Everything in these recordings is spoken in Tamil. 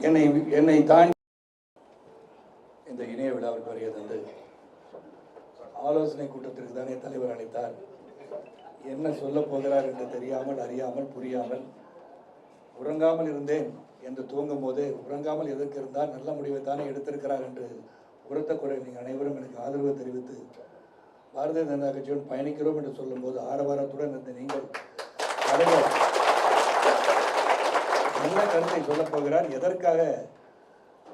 என்னை என்னை தாண்டி இந்த இணைய விழாவிற்கு வருகிறது வந்து ஆலோசனை கூட்டத்திற்கு தானே தலைவர் அழைத்தார். என்ன சொல்ல போகிறார் என்று தெரியாமல் அறியாமல் புரியாமல் உறங்காமல் இருந்தேன் என்று தூங்கும் போதே உறங்காமல் எதற்கு இருந்தால் நல்ல முடிவை தானே எடுத்திருக்கிறார் என்று உரத்த குறை நீங்கள் அனைவரும் எனக்கு ஆதரவு தெரிவித்து பாரதிய ஜனதா கட்சியுடன் பயணிக்கிறோம் என்று சொல்லும்போது ஆரவாரத்துடன் இருந்த நீங்கள் தலைவர் என்ன கருத்தை சொல்லப் போகிறார். எதற்காக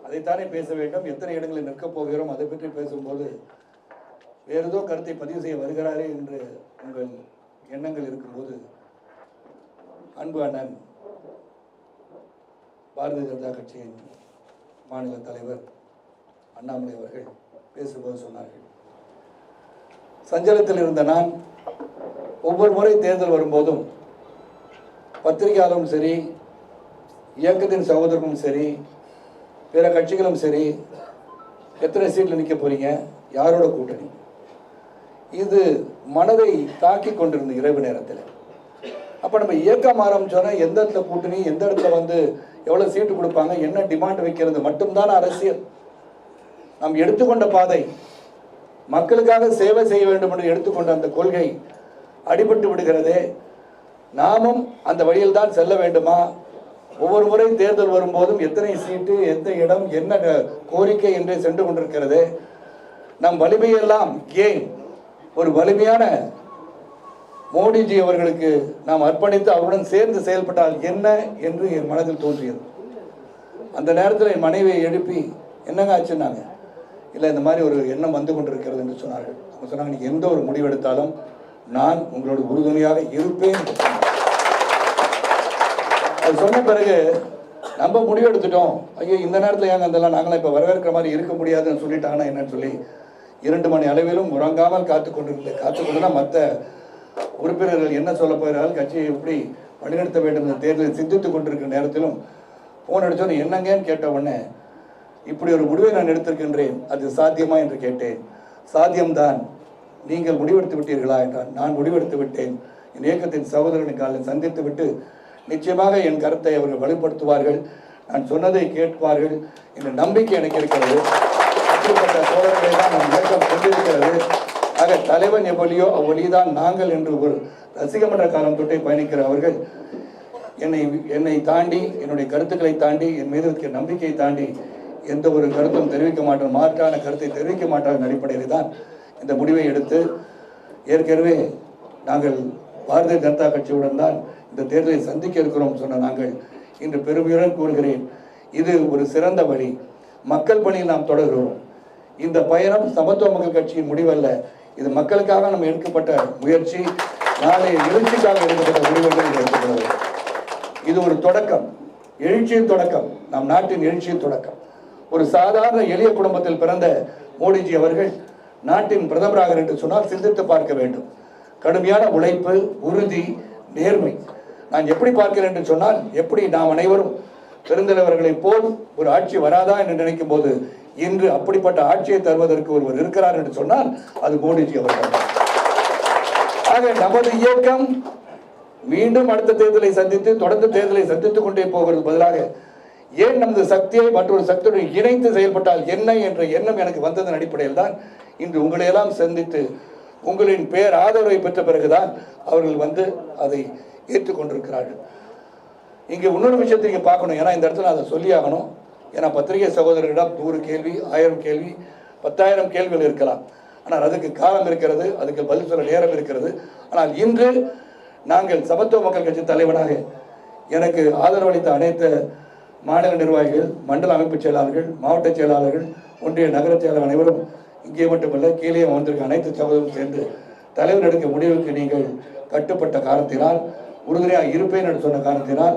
அதைத்தானே பேச வேண்டும். எத்தனை இடங்களில் நிற்கப் போகிறோம் அதை பற்றி பேசும்போது வேறு ஏதோ கருத்தை பதிவு செய்ய வருகிறாரே என்று உங்கள் எண்ணங்கள் இருக்கும்போது அன்பு அண்ணன் பாரதிய ஜனதா கட்சியின் மாநில தலைவர் அண்ணாமலை அவர்கள் பேசும்போது சொன்னார்கள். சஞ்சலத்தில் இருந்த நான் ஒவ்வொரு முறை தேர்தல் வரும்போதும் பத்திரிகையாளரும் சரி இயக்கத்தின் சகோதரரும் சரி பிற கட்சிகளும் சரி எத்தனை சீட்டில் நிற்க போறீங்க? யாரோட கூட்டணி? இது மனதை தாக்கி கொண்டிருந்த இரவு நேரத்தில். அப்போ நம்ம இயக்கம் ஆரம்பிச்சோன்னா எந்த இடத்துல கூட்டணி எந்த இடத்துல வந்து எவ்வளோ சீட்டு கொடுப்பாங்க என்ன டிமாண்ட் வைக்கிறது மட்டும்தான் அரசியல்? நாம் எடுத்துக்கொண்ட பாதை மக்களுக்காக சேவை செய்ய வேண்டும் என்று எடுத்துக்கொண்ட அந்த கொள்கை அடிபட்டு விடுகிறதே நாமும் அந்த வழியில் தான் செல்ல வேண்டுமா? ஒவ்வொரு முறை தேர்தல் வரும்போதும் எத்தனை சீட்டு எந்த இடம் என்ன கோரிக்கை என்றே சென்று கொண்டிருக்கிறது. நம் வலிமையெல்லாம் ஏன் ஒரு வலிமையான மோடிஜி அவர்களுக்கு நாம் அர்ப்பணித்து அவருடன் சேர்ந்து செயல்பட்டால் என்ன என்று என் மனதில் தோன்றியது. அந்த நேரத்தில் என் மனைவியை எழுப்பி என்னங்க ஆச்சுன்னாங்க? இல்லை இந்த மாதிரி ஒரு எண்ணம் வந்து கொண்டிருக்கிறது என்று சொன்னார்கள். அவங்க சொன்னாங்க நீங்கள் எந்த ஒரு முடிவெடுத்தாலும் நான் உங்களோட உறுதுணையாக இருப்பேன் அது சொன்ன பிறகு நம்ம முடிவு எடுத்துட்டோம் ஐயோ இந்த நேரத்தில் ஏங்க அதெல்லாம் நாங்களாம் இப்போ வரவேற்கிற மாதிரி இருக்க முடியாதுன்னு சொல்லிட்டாங்கன்னா என்னன்னு சொல்லி இரண்டு மணி அளவிலும் உறங்காமல் காத்து கொண்டிருந்த காத்து கொண்டுனா மற்ற உறுப்பினர்கள் என்ன சொல்ல போகிறார்கள் கட்சியை எப்படி வழிநடத்த வேண்டும் என்ற தேர்தலில் சிந்தித்து கொண்டிருக்கிற நேரத்திலும் ஃபோன் அடித்தோன்னு என்னங்கன்னு கேட்ட உடனே இப்படி ஒரு முடிவை நான் எடுத்திருக்கின்றேன். அது சாத்தியமா? என்று கேட்டேன். சாத்தியம்தான். நீங்கள் முடிவெடுத்து விட்டீர்களா? என்றான். நான் முடிவெடுத்து விட்டேன். என் இயக்கத்தின் சகோதரனை காலையில் சந்தித்து விட்டு நிச்சயமாக என் கருத்தை அவர்கள் வலுப்படுத்துவார்கள். நான் சொன்னதை கேட்பார்கள். என்ற நம்பிக்கை எனக்கு இருக்கிறது. அப்படிப்பட்ட சோழர்களை தான் நம் இயக்கம் கொண்டிருக்கிறது. ஆக தலைவன் எவ்வளியோ அவ்வழிதான் நாங்கள் என்று ஒரு ரசிகமன்ற காலம் தொட்டே பயணிக்கிற அவர்கள் என்னை என்னை தாண்டி என்னுடைய கருத்துக்களை தாண்டி என் மீது இருக்கிற நம்பிக்கையை தாண்டி எந்த ஒரு கருத்தும் தெரிவிக்க மாட்டோம் மாற்றான கருத்தை தெரிவிக்க மாட்டார்கள் அடிப்படையில் தான் இந்த முடிவை எடுத்து ஏற்கனவே நாங்கள் பாரதிய ஜனதா கட்சியுடன் தான் இந்த தேர்தலை சந்திக்க இருக்கிறோம் சொன்ன நாங்கள் இன்று பெருமையுடன் கூறுகிறேன். இது ஒரு சிறந்த வழி. மக்கள் பணியில் நாம் தொடர்கிறோம். இந்த பயணம் சமத்துவ மக்கள் கட்சியின் முடிவல்ல. இது மக்களுக்காக நம்ம எடுக்கப்பட்ட முயற்சி. நாளை எழுச்சிக்காக எடுக்கப்பட்ட முடிவுகள் என்று இது ஒரு தொடக்கம். எழுச்சியின் தொடக்கம். நம் நாட்டின் எழுச்சியின் தொடக்கம். ஒரு சாதாரண எளிய குடும்பத்தில் பிறந்த மோடிஜி அவர்கள் நாட்டின் பிரதமராக என்று சொன்னால் சிந்தித்து பார்க்க வேண்டும். கடுமையான உழைப்பு உறுதி நேர்மை. நான் எப்படி பார்க்கிறேன் என்று சொன்னால் எப்படி நாம் அனைவரும் பெருந்தலைவர்களைப் போல் ஒரு ஆட்சி வராதா என்று நினைக்கும் போது இன்று அப்படிப்பட்ட ஆட்சியை தருவதற்கு ஒருவர் இருக்கிறார் என்று சொன்னால் அது மோடிஜி அவர்கள். ஆக நமது இயக்கம் மீண்டும் அடுத்த தேர்தலை சந்தித்து தொடர்ந்து தேர்தலை சந்தித்துக் கொண்டே போகிறது பதிலாக ஏன் நமது சக்தியை மற்றொரு சக்தியுடன் இணைந்து செயல்பட்டால் என்ன என்ற எண்ணம் எனக்கு வந்ததன் அடிப்படையில் தான் இன்று உங்களையெல்லாம் சந்தித்து உங்களின் பேர் ஆதரவை பெற்ற பிறகுதான் அவர்கள் வந்து அதை ஏற்றுக்கொண்டிருக்கிறார்கள். இங்கே இன்னொரு விஷயத்தை நீங்கள் பார்க்கணும். ஏன்னா இந்த இடத்துல அதை சொல்லி ஆகணும் ஏன்னா பத்திரிகை சகோதரர்களிடம் நூறு கேள்வி ஆயிரம் கேள்வி பத்தாயிரம் கேள்விகள் இருக்கலாம். ஆனால் அதுக்கு காலம் இருக்கிறது அதுக்கு பதில் சொல்ல நேரம் இருக்கிறது. ஆனால் இன்று நாங்கள் சமத்துவ மக்கள் கட்சி தலைவனாக எனக்கு ஆதரவளித்த அனைத்து மாநில நிர்வாகிகள் மண்டல அமைப்பு செயலாளர்கள் மாவட்ட செயலாளர்கள் ஒன்றிய நகர செயலாளர் அனைவரும் இங்கே மட்டுமல்ல கீழே வந்திருக்க அனைத்து சகோதரரும் சேர்ந்து தலைவர் எடுக்க முடிவுக்கு நீங்கள் கட்டுப்பட்ட காரணத்தினால் உறுதுணையாக இருப்பேன் என்று சொன்ன காரணத்தினால்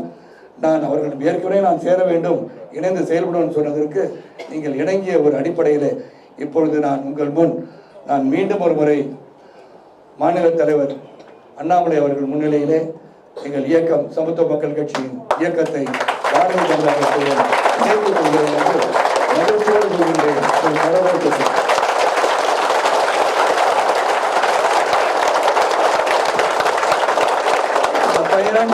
நான் அவர்கள் ஏற்கனவே நான் சேர வேண்டும் இணைந்து செயல்படும் சொன்னதற்கு நீங்கள் இணங்கிய ஒரு அடிப்படையில் இப்பொழுது நான் உங்கள் முன் நான் மீண்டும் ஒரு முறை மாநில தலைவர் அண்ணாமலை அவர்கள் முன்னிலையிலே எங்கள் இயக்கம் சமத்துவ மக்கள் கட்சியின் இயக்கத்தை பாரதிய ஜனதா கட்சியுடன் கொள்கிறேன் என்று மகிழ்ச்சியோடு சொல்கின்றேன் ஒரு கடவுளுக்கு இந்த பயணம்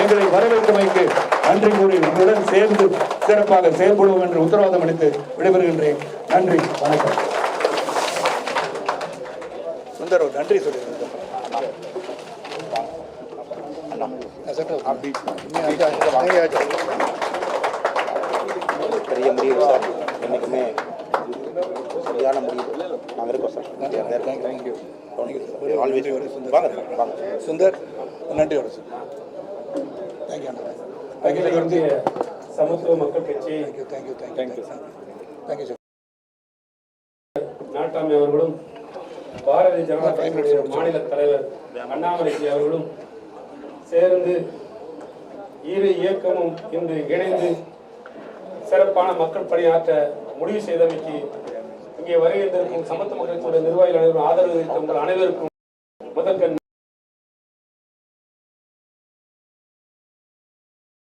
எங்களை வரவேற்றமைக்கு நன்றி கூறி உங்களுடன் சேர்ந்து சிறப்பாக செயல்படுவோம் என்று உத்தரவாதம் அளித்து விடைபெறுகின்றேன். நன்றி வணக்கம். சுந்தர் நன்றி சொல்லியிருந்தேன் பெரிய முடிவு சார். என்றைக்குமே சரியான முடிவு. நாங்கள் இருக்கோம் சார். தேங்க்யூ ஆல்வேஸ் வாங்க வாங்க. சுந்தர் நன்றி வர sir. Thank you thank you Indhiya Samathuva Makkal Katchi. Thank you thank you thank you thank you sir Nattamai அவர்களும் பாரதிய ஜனதா கட்சியுடைய மாநில தலைவர் அண்ணாமலைஜி அவர்களும் சேர்ந்து இரு இயக்கமும் இன்று இணைந்து சிறப்பான மக்கள் பணியாற்ற முடிவு செய்தமைக்கு இங்கே வருகின்றிருக்கும் சமத்துவ மக்கள் நிர்வாகிகள் அனைவரும் ஆதரவு தெரிவித்த உங்கள் அனைவருக்கும் முதற்க